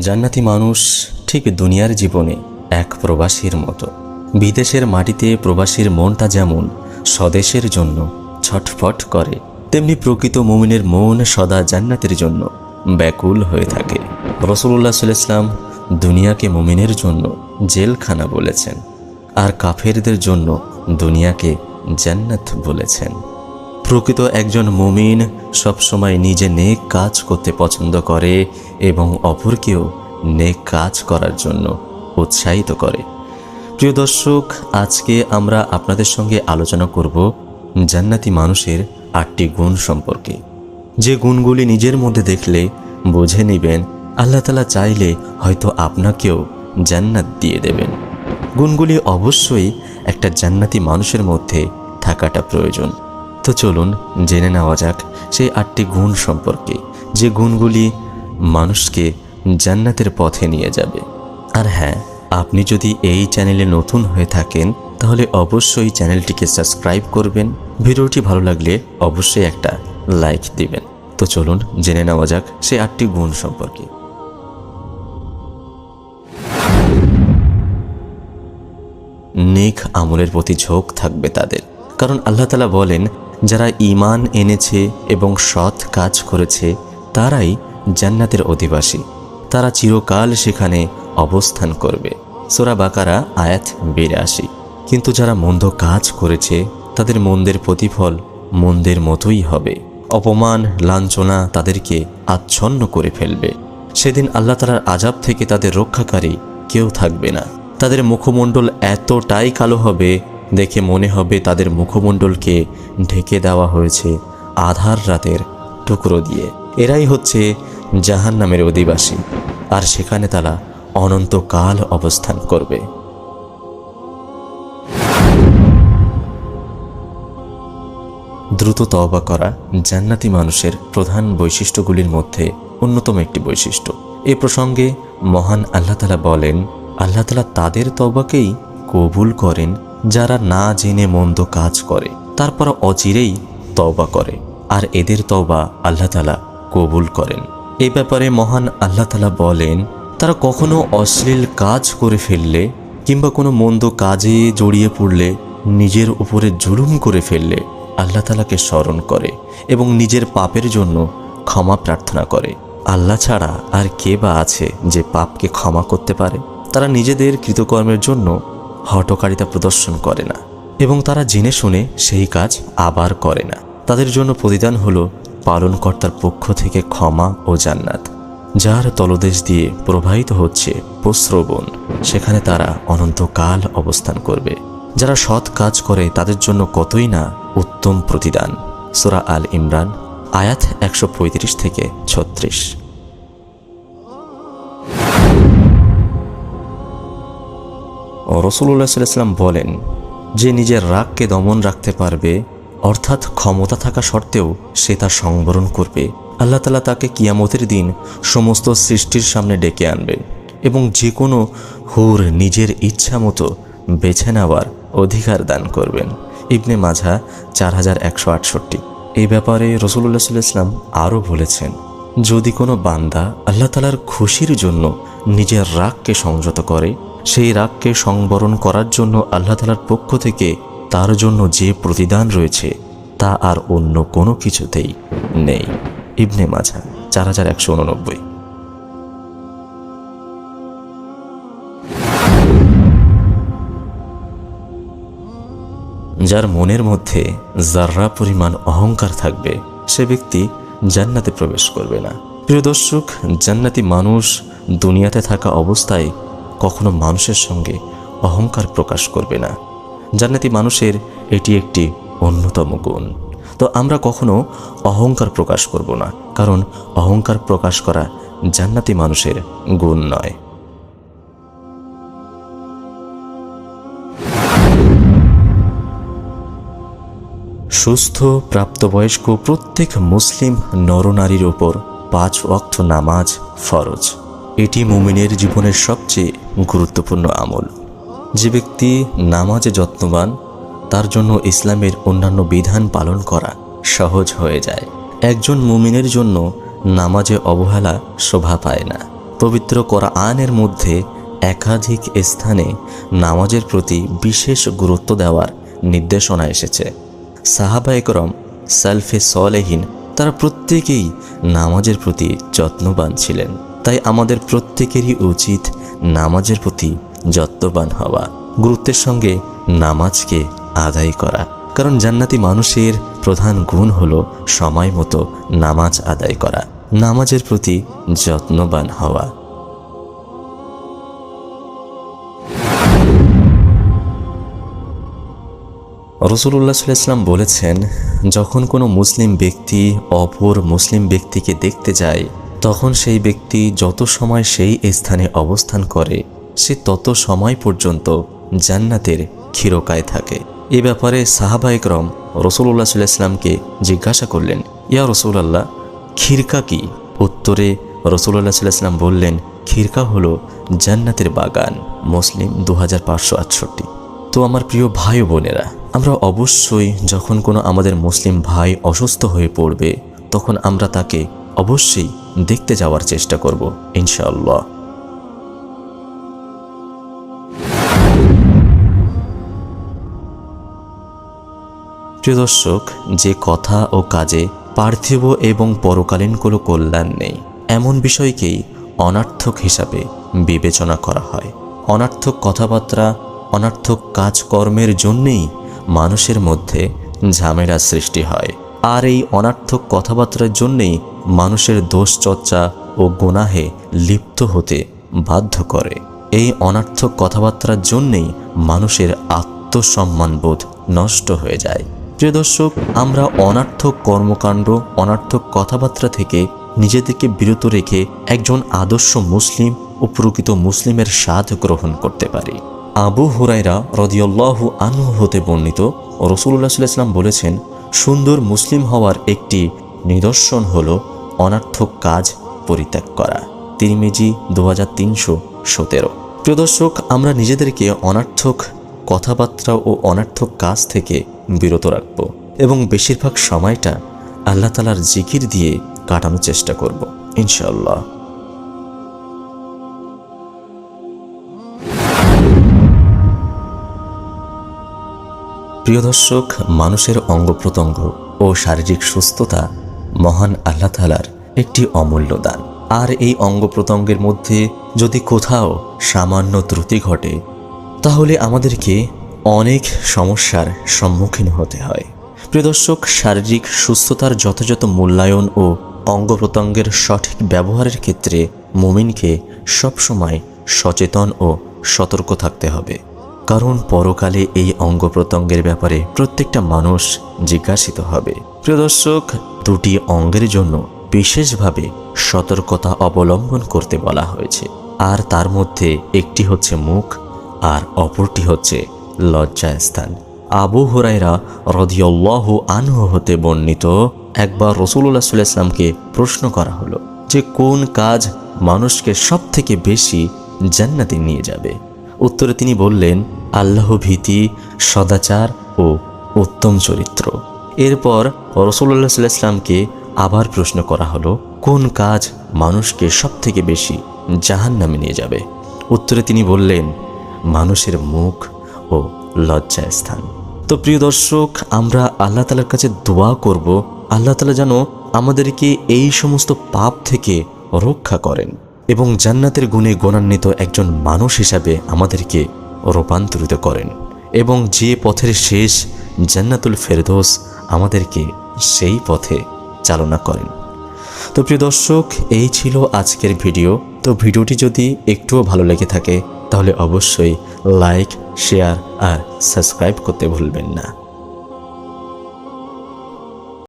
জান্নাতি মানুষ ঠিক দুনিয়ার জীবনে এক প্রবাসীর মতো। বিদেশের মাটিতে প্রবাসীর মনটা যেমন স্বদেশের জন্য ছটফট করে, তেমনি প্রকৃত মুমিনের মন সদা জান্নাতের জন্য ব্যাকুল হয়ে থাকে। রসুল্লাহ সাল্লাম দুনিয়াকে মুমিনের জন্য জেলখানা বলেছেন আর কাফেরদের জন্য দুনিয়াকে জান্নাত বলেছেন। প্রকৃত একজন মুমিন সবসময় নিজে নেক কাজ করতে পছন্দ করে এবং অপরকেও নেক কাজ করার জন্য উৎসাহিত করে। প্রিয় দর্শক, আজকে আমরা আপনাদের সঙ্গে আলোচনা করব জান্নাতি মানুষের আটটি গুণ সম্পর্কে। যে গুণগুলি নিজের মধ্যে দেখলে বুঝে নেবেন, আল্লাহ তালা চাইলে হয়তো আপনাকেও জান্নাত দিয়ে দেবেন। গুণগুলি অবশ্যই একটা জান্নাতি মানুষের মধ্যে থাকাটা প্রয়োজন। তো চলুন জেনে নেওয়া যাক সেই আটটি গুণ সম্পর্কে। যে গুণগুলি মানুষকে জান্নাতের পথে নিয়ে যাবে। আর হ্যাঁ আপনি যদি এই চ্যানেলে নতুন হয়ে থাকেন, তাহলে অবশ্যই চ্যানেলটিকে সাবস্ক্রাইব করবেন। ভিডিওটি ভালো লাগলে অবশ্যই একটা লাইক দিবেন। তো চলুন জেনে নেওয়া যাক সেই আটটি গুণ সম্পর্কে। নেক আমলের প্রতি ঝোঁক থাকবে তাদের। কারণ আল্লাহ তালা বলেন যারা ঈমান এনেছে এবং সৎ কাজ করেছে, তারাই জান্নাতের অধিবাসী। তারা চিরকাল সেখানে অবস্থান করবে। সোরা বাকারা, আয়াত বিরাশি। কিন্তু যারা মন্দ কাজ করেছে, তাদের মন্দের প্রতিফল মন্দের মতোই হবে। অপমান, লাঞ্ছনা তাদেরকে আচ্ছন্ন করে ফেলবে। সেদিন আল্লাহ তালার আজাব থেকে তাদের রক্ষাকারী কেউ থাকবে না। তাদের মুখমণ্ডল এতটাই কালো হবে দেখে মনে হবে তাদের মুখমণ্ডলকে ঢেকে দেওয়া হয়েছে আধার রাতের টুকরো দিয়ে। এরাই হচ্ছে জাহান নামের অধিবাসী, আর সেখানে তারা অনন্তকাল অবস্থান করবে। দ্রুত তওবা করা জান্নাতি মানুষের প্রধান বৈশিষ্ট্যগুলির মধ্যে অন্যতম একটি বৈশিষ্ট্য। এ প্রসঙ্গে মহান আল্লাহ তালা বলেন, আল্লাহ তালা তাদের তওবাকেই কবুল করেন যারা না জেনে মন্দ কাজ করে তারপর অচিরেই তওবা করে, আর এদের তওবা আল্লাহ তালা কবুল করেন। এ ব্যাপারে মহান আল্লাহ তালা বলেন, তারা কখনো অশ্লীল কাজ করে ফেললে কিংবা কোনো মন্দ কাজে জড়িয়ে পড়লে নিজের উপরে জুলুম করে ফেললে আল্লাহ তালাকে স্মরণ করে এবং নিজের পাপের জন্য ক্ষমা প্রার্থনা করে। আল্লাহ ছাড়া আর কে বা আছে যে পাপকে ক্ষমা করতে পারে? তারা নিজেদের কৃতকর্মের জন্য হটকারিতা প্রদর্শন করে না এবং তারা জেনে শুনে সেই কাজ আবার করে না। তাদের জন্য প্রতিদান হলো পালনকর্তার পক্ষ থেকে ক্ষমা ও জান্নাত, যার তলদেশ দিয়ে প্রবাহিত হচ্ছে প্রস্রবণ। সেখানে তারা অনন্তকাল অবস্থান করবে। যারা সৎ কাজ করে তাদের জন্য কতই না উত্তম প্রতিদান। সোরা আল ইমরান, আয়াত একশো পঁয়ত্রিশ থেকে ছত্রিশ। রসুল্লাহ সাল্লাম বলেন, যে নিজের রাগকে দমন রাখতে পারবে, অর্থাৎ ক্ষমতা থাকা সত্ত্বেও সে তা সংবরণ করবে। আল্লাহ তালা তাকে কিয়ামতের দিন সমস্ত সৃষ্টির সামনে ডেকে আনবে এবং যে কোনো হুর নিজের ইচ্ছা মতো বেছে নেওয়ার অধিকার দান করবেন। ইবনে মাঝা চার হাজার একশো আটষট্টি। এই ব্যাপারে রসুল্লাহ সাল্লাম আরও বলেছেন, যদি কোনো বান্দা আল্লাহ তালার খুশির জন্য নিজের রাগকে সংযত করে সেই রাগকে সংবরণ করার জন্য আল্লাহ তালার পক্ষ থেকে তার জন্য যে প্রতিদান রয়েছে, তা আর অন্য কোনো কিছুতেই নেই। ইবনে মাঝা, চার হাজার একশো উননব্বই। যার মনের মধ্যে জাররা পরিমাণ অহংকার থাকবে, সে ব্যক্তি জান্নাতে প্রবেশ করবে না। প্রিয় দর্শক, জান্নাতি মানুষ দুনিয়াতে থাকা অবস্থায় কখনো মানুষের সঙ্গে অহংকার প্রকাশ করবে না। জান্নাতি মানুষের এটি একটি অন্যতম গুণ। তো আমরা কখনো অহংকার প্রকাশ করব না, কারণ অহংকার প্রকাশ করা জান্নাতি মানুষের গুণ নয়। সুস্থ, প্রাপ্তবয়স্ক প্রত্যেক মুসলিম নরনারীর ওপর পাঁচ অক্ত নামাজ ফরজ। এটি মুমিনের জীবনের সবচেয়ে গুরুত্বপূর্ণ আমল। যে ব্যক্তি নামাজে যত্নবান, তার জন্য ইসলামের অন্যান্য বিধান পালন করা সহজ হয়ে যায়। একজন মুমিনের জন্য নামাজে অবহেলা শোভা পায় না। পবিত্র করা কোরআনের মধ্যে একাধিক স্থানে নামাজের প্রতি বিশেষ গুরুত্ব দেওয়ার নির্দেশনা এসেছে। সাহাবা একরম সালফে সলেহীন, তারা প্রত্যেকেই নামাজের প্রতি যত্নবান ছিলেন। তাই আমাদের প্রত্যেকেরই উচিত নামাজের প্রতি যত্নবান হওয়া, গুরুত্বের সঙ্গে নামাজকে আদায় করা। কারণ জান্নাতি মানুষের প্রধান গুণ হলো সময় মতো নামাজ আদায় করা, নামাজের প্রতি যত্নবান হওয়া। রসুল্লাহ সাল্লাম বলেছেন, যখন কোনো মুসলিম ব্যক্তি অপর মুসলিম ব্যক্তিকে দেখতে যায় তখন সেই ব্যক্তি যত সময় সেই স্থানে অবস্থান করে, সে তত সময় পর্যন্ত জান্নাতের ক্ষীরকায় থাকে। এ ব্যাপারে সাহাবা একরম রসুল্লাহ সাল্লামকে জিজ্ঞাসা করলেন, ইয়া রসুলাল্লাহ খিরকা কি? উত্তরে রসুল্লাহ সাল্লাম বললেন খিরকা হলো জান্নাতের বাগান, মুসলিম দু হাজার পাঁচশো আটষট্টি। তো আমার প্রিয় ভাই বোনেরা, আমরা অবশ্যই যখন কোনো আমাদের মুসলিম ভাই অসুস্থ হয়ে পড়বে, তখন আমরা তাকে অবশ্যই দেখতে যাওয়ার চেষ্টা করব, ইনশাআল্লাহ। প্রিয় দর্শক, যে কথা ও কাজে পার্থিব এবং পরকালীন কোনো কল্যাণ নেই, এমন বিষয়কেই অনার্থক হিসাবে বিবেচনা করা হয়। অনার্থক কথাবার্তা, অনার্থক কাজকর্মের জন্যেই মানুষের মধ্যে ঝামেলা সৃষ্টি হয়। আর এই অনার্থক কথাবার্তার জন্যেই মানুষের দোষ চর্চা ও গুনাহে লিপ্ত হতে বাধ্য করে। এই অনার্থক কথাবার্তার জন্যেই মানুষের আত্মসম্মানবোধ নষ্ট হয়ে যায়। প্রিয় দর্শক, আমরা অনার্থক কর্মকাণ্ড, অনার্থক কথাবার্তা থেকে নিজেদেরকে বিরত রেখে একজন আদর্শ মুসলিম ও প্রকৃত মুসলিমের স্বাদ গ্রহণ করতে পারি। আবু হুরাইরা রদিয়াল্লাহু আনহু হতে বর্ণিত রসুল্লাহ সাল্লাম বলেছেন সুন্দর মুসলিম হওয়ার একটি নিদর্শন হল অনার্থক কাজ পরিত্যাগ করা। তিরিমেজি দু হাজার তিনশো সতেরো। প্রদর্শক আমরা নিজেদেরকে অনার্থক কথাবার্তা ও অনার্থক কাজ থেকে বিরত রাখব এবং বেশিরভাগ সময়টা আল্লাহ তালার জিকির দিয়ে কাটানোর চেষ্টা করব, ইনশাআল্লাহ। প্রিয় দর্শক, মানুষের অঙ্গ প্রত্যঙ্গ ও শারীরিক সুস্থতা মহান আল্লাহ তালার একটি অমূল্য দান। আর এই অঙ্গ প্রত্যঙ্গের মধ্যে যদি কোথাও সামান্য ত্রুটি ঘটে, তাহলে আমাদেরকে অনেক সমস্যার সম্মুখীন হতে হয়। প্রিয় দর্শক, শারীরিক সুস্থতার যথাযথ মূল্যায়ন ও অঙ্গ প্রত্যঙ্গের সঠিক ব্যবহারের ক্ষেত্রে মুমিনকে সবসময় সচেতন ও সতর্ক থাকতে হবে। কারণ পরকালে এই অঙ্গ প্রত্যঙ্গের ব্যাপারে প্রত্যেকটা মানুষ জিজ্ঞাসিত হবে। প্রিয় দর্শক, দুটি অঙ্গের জন্য বিশেষভাবে সতর্কতা অবলম্বন করতে বলা হয়েছে। আর তার মধ্যে একটি হচ্ছে মুখ, আর অপরটি হচ্ছে লজ্জা স্থান আবু হুরাইরা রদিয়াল্লাহু আনহু হতে বর্ণিত একবার রসুল্লাহ সাল্লামকে প্রশ্ন করা হলো যে কোন কাজ মানুষকে সবথেকে বেশি জান্নাতে নিয়ে যাবে? উত্তরে তিনি বললেন আল্লাহ ভীতি সদাচার ও উত্তম চরিত্র। এরপর রসুল্লাহ সাল্লামকে আবার প্রশ্ন করা হলো, কোন কাজ মানুষকে সব থেকে বেশি জাহান নামে নিয়ে যাবে? উত্তরে তিনি বললেন, মানুষের মুখ ও লজ্জা স্থান। তো প্রিয় দর্শক, আমরা আল্লাহ তালার কাছে দোয়া করব, আল্লাহ তালা যেন আমাদেরকে এই সমস্ত পাপ থেকে রক্ষা করেন এবং জান্নাতের গুণে গুণান্বিত একজন মানুষ হিসাবে আমাদেরকে রূপান্তরিত করেন এবং যে পথের শেষ জান্নাতুল ফেরদোস আমাদেরকে সেই পথে চালনা করেন। তো প্রিয় দর্শক, এই ছিল আজকের ভিডিও। তো ভিডিওটি যদি একটুও ভালো লেগে থাকে, তাহলে অবশ্যই লাইক, শেয়ার আর সাবস্ক্রাইব করতে ভুলবেন না।